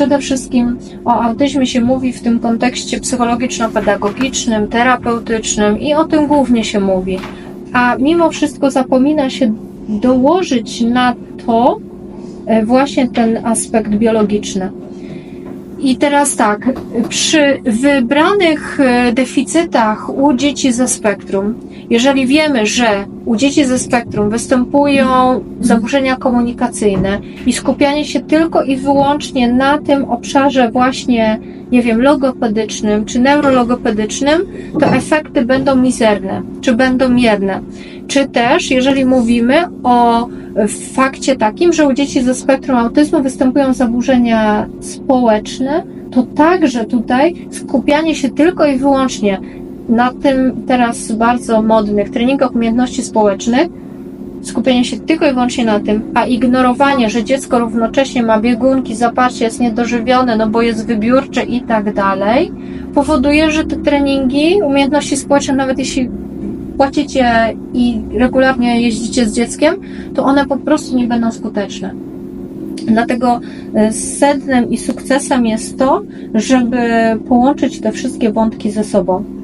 przede wszystkim o autyzmie się mówi w tym kontekście psychologiczno-pedagogicznym, terapeutycznym i o tym głównie się mówi. A mimo wszystko zapomina się dołożyć na to e, właśnie ten aspekt biologiczny. I teraz tak, przy wybranych e, deficytach u dzieci ze spektrum, jeżeli wiemy, że u dzieci ze spektrum występują zaburzenia komunikacyjne i skupianie się tylko i wyłącznie na tym obszarze właśnie, nie wiem, logopedycznym czy neurologopedycznym, to efekty będą mizerne, czy będą mierne. Czy też, jeżeli mówimy o fakcie takim, że u dzieci ze spektrum autyzmu występują zaburzenia społeczne, to także tutaj skupianie się tylko i wyłącznie na tym teraz bardzo modnych treningach umiejętności społecznych, skupienie się tylko i wyłącznie na tym, a ignorowanie, że dziecko równocześnie ma biegunki, zaparcie jest niedożywione, no bo jest wybiórcze i tak dalej, powoduje, że te treningi umiejętności społeczne, nawet jeśli płacicie i regularnie jeździcie z dzieckiem, to one po prostu nie będą skuteczne. Dlatego e, sednem i sukcesem jest to, żeby połączyć te wszystkie wątki ze sobą.